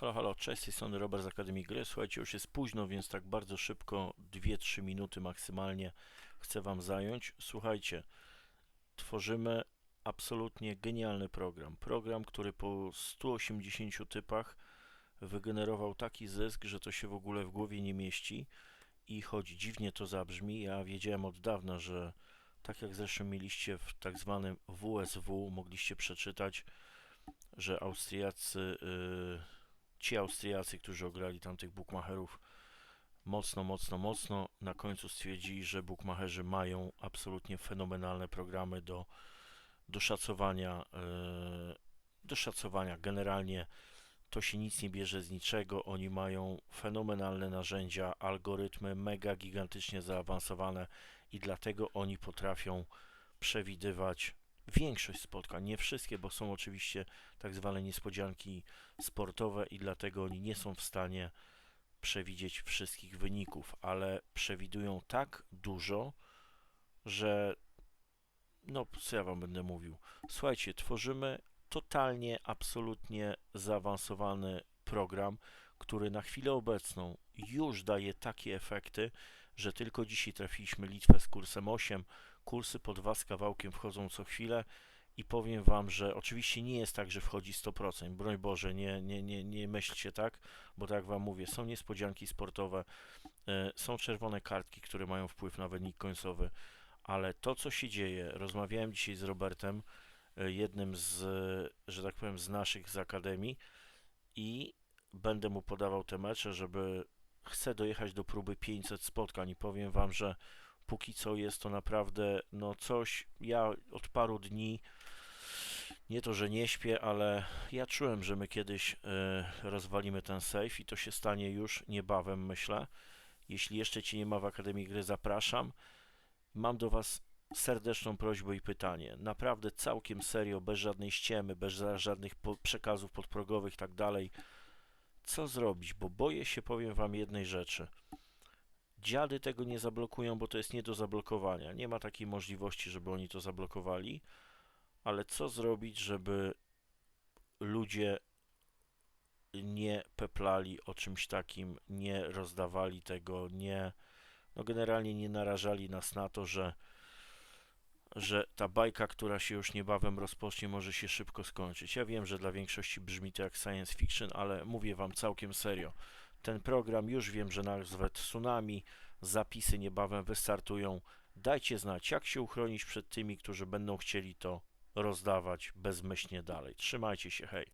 Halo, halo, cześć, z tej strony Robert z Akademii Gry. Słuchajcie, już jest późno, więc tak bardzo szybko, 2-3 minuty maksymalnie chcę Wam zająć. Słuchajcie, tworzymy absolutnie genialny program. Program, który po 180 typach wygenerował taki zysk, że to się w ogóle w głowie nie mieści i choć dziwnie to zabrzmi, ja wiedziałem od dawna, że tak jak zresztą mieliście w tak zwanym WSW, mogliście przeczytać, że Austriacy, yy, ci Austriacy, którzy ograli tamtych bookmacherów mocno, mocno, mocno, na końcu stwierdzili, że bookmacherzy mają absolutnie fenomenalne programy do, do szacowania, yy, do szacowania. Generalnie to się nic nie bierze z niczego. Oni mają fenomenalne narzędzia, algorytmy mega gigantycznie zaawansowane i dlatego oni potrafią przewidywać większość spotkań, nie wszystkie, bo są oczywiście tak zwane niespodzianki sportowe i dlatego oni nie są w stanie przewidzieć wszystkich wyników, ale przewidują tak dużo, że no co ja wam będę mówił. Słuchajcie, tworzymy totalnie, absolutnie zaawansowany program, który na chwilę obecną już daje takie efekty, że tylko dzisiaj trafiliśmy Litwę z kursem 8, kursy po dwa z kawałkiem wchodzą co chwilę i powiem Wam, że oczywiście nie jest tak, że wchodzi 100%, broń Boże, nie, nie, nie, nie myślcie tak, bo tak Wam mówię, są niespodzianki sportowe, e, są czerwone kartki, które mają wpływ na wynik końcowy, ale to co się dzieje, rozmawiałem dzisiaj z Robertem, e, jednym z, że tak powiem, z naszych z Akademii i będę mu podawał te mecze, żeby chcę dojechać do próby 500 spotkań. I powiem Wam, że póki co jest to naprawdę no coś, ja od paru dni nie to, że nie śpię, ale ja czułem, że my kiedyś y, rozwalimy ten safe i to się stanie już niebawem, myślę. Jeśli jeszcze Cię nie ma w Akademii Gry, zapraszam. Mam do Was serdeczną prośbę i pytanie. Naprawdę całkiem serio, bez żadnej ściemy, bez ża- żadnych po- przekazów podprogowych i tak dalej. Co zrobić? Bo boję się, powiem Wam jednej rzeczy. Dziady tego nie zablokują, bo to jest nie do zablokowania. Nie ma takiej możliwości, żeby oni to zablokowali. Ale co zrobić, żeby ludzie nie peplali o czymś takim, nie rozdawali tego, nie, no generalnie nie narażali nas na to, że, że ta bajka, która się już niebawem rozpocznie, może się szybko skończyć. Ja wiem, że dla większości brzmi to jak science fiction, ale mówię wam całkiem serio. Ten program już wiem, że nazwę tsunami, zapisy niebawem wystartują. Dajcie znać, jak się uchronić przed tymi, którzy będą chcieli to rozdawać bezmyślnie dalej. Trzymajcie się, hej.